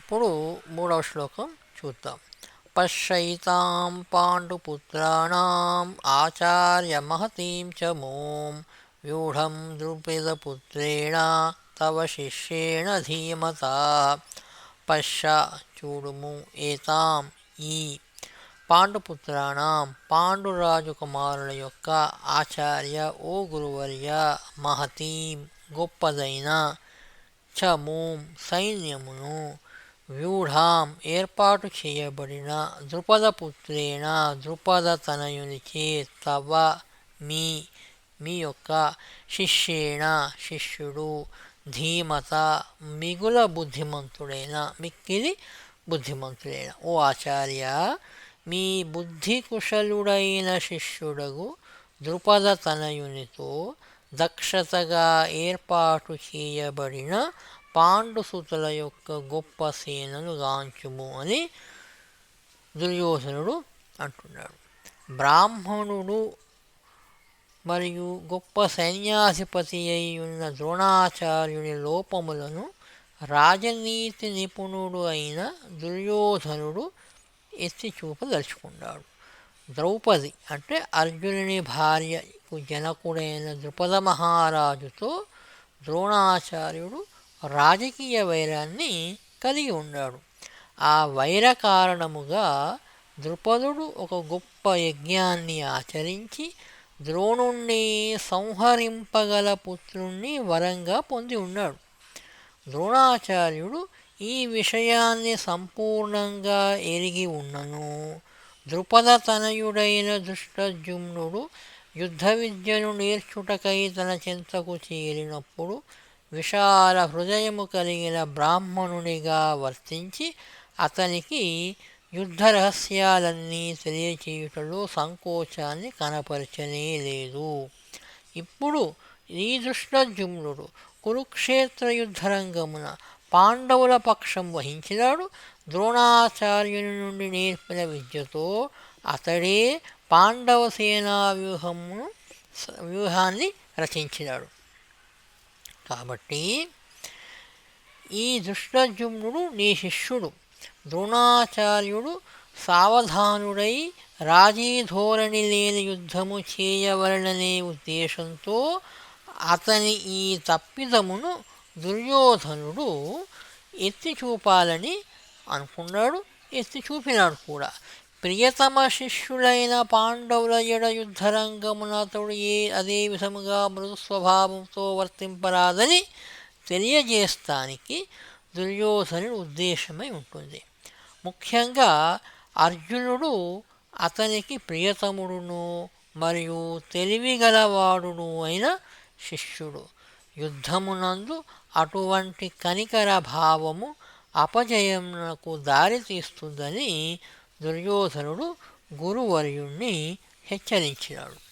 ఇప్పుడు మూడవ శ్లోకం చూద్దాం. పశ్యైతాం పాండుపుత్రాణం ఆచార్య మహతీం చ మోం వ్యూఢం ద్రుపదపుత్రేణ తవ శిష్యేణ ధీమత. పశ్య చూడుము ఏతాం ఈ పాండుపుత్రాణం పాండురాజకుమారుల యొక్క ఆచార్య ఓ గురువర్య మహతీం గొప్పదైన చమూం సైన్యమును వ్యూఢాం ఏర్పాటు చేయబడిన ద్రుపదపుత్రేణ ద్రుపద తనయునిచే తవ మీ మీ యొక్క శిష్యేణ శిష్యుడు ధీమత మిగుల బుద్ధిమంతుడైన మిక్కిలి బుద్ధిమంతుడైన. ఓ ఆచార్య మీ బుద్ధి కుశలుడైన శిష్యుడగు ద్రుపద తనయునితో దక్షతగా ఏర్పాటు చేయబడిన పాండుసుతుల యొక్క గొప్ప సేనను గాంచుము అని దుర్యోధనుడు అంటున్నాడు. బ్రాహ్మణుడు మరియు గొప్ప సైన్యాధిపతి అయి ఉన్న ద్రోణాచార్యుని లోపములను రాజనీతి నిపుణుడు అయిన దుర్యోధనుడు ఎత్తి చూపదలుచుకున్నాడు. ద్రౌపది అంటే అర్జునుని భార్యకు జనకుడైన ద్రుపద మహారాజుతో ద్రోణాచార్యుడు రాజకీయ వైరాన్ని కలిగి ఉన్నాడు. ఆ వైర కారణముగా ద్రుపదుడు ఒక గొప్ప యజ్ఞాన్ని ఆచరించి ద్రోణుణ్ణి సంహరింపగల పుత్రుణ్ణి వరంగా పొంది ఉన్నాడు. ద్రోణాచార్యుడు ఈ విషయాన్ని సంపూర్ణంగా ఎరిగి ఉన్నను. ద్రుపద తనయుడైన దుష్టజుమ్నుడు యుద్ధ విద్యను నేర్చుటకై తన చెంతకు చేరినప్పుడు విశాల హృదయము కలిగిన బ్రాహ్మణునిగా వర్తించి అతనికి యుద్ధ రహస్యాలన్నీ తెలియచేయుటలో సంకోచాన్ని కనపరచనే లేదు ఇప్పుడు ఈ దృష్టజుమ్నుడు కురుక్షేత్ర యుద్ధరంగమున పాండవుల పక్షం వహించినాడు. ద్రోణాచార్యుని నుండి నేర్పిన విద్యతో అతడే పాండవ సేనా వ్యూహమును వ్యూహాన్ని రచించినాడు. కాబట్టి ఈ దుష్టజుమ్నుడు నీ శిష్యుడు ద్రోణాచార్యుడు సావధానుడై రాజీధోరణి లేని యుద్ధము చేయవలననే ఉద్దేశంతో అతని ఈ తప్పిదమును దుర్యోధనుడు ఎత్తి చూపాలని అనుకున్నాడు ఎత్తి చూపినాడు కూడా. ప్రియతమ శిష్యుడైన పాండవుల ఎడ యుద్ధరంగమునతుడు ఏ అదే విధముగా మృదు స్వభావంతో వర్తింపరాదని తెలియజేస్తానికి దుర్యోధనుడి ఉద్దేశమై ఉంటుంది. ముఖ్యంగా అర్జునుడు అతనికి ప్రియతముడును మరియు తెలివిగలవాడును అయిన శిష్యుడు. యుద్ధమునందు అటువంటి కనికర భావము అపజయమునకు దారితీస్తుందని దుర్యోధనుడు గురువర్యుణ్ణి హెచ్చరించినాడు.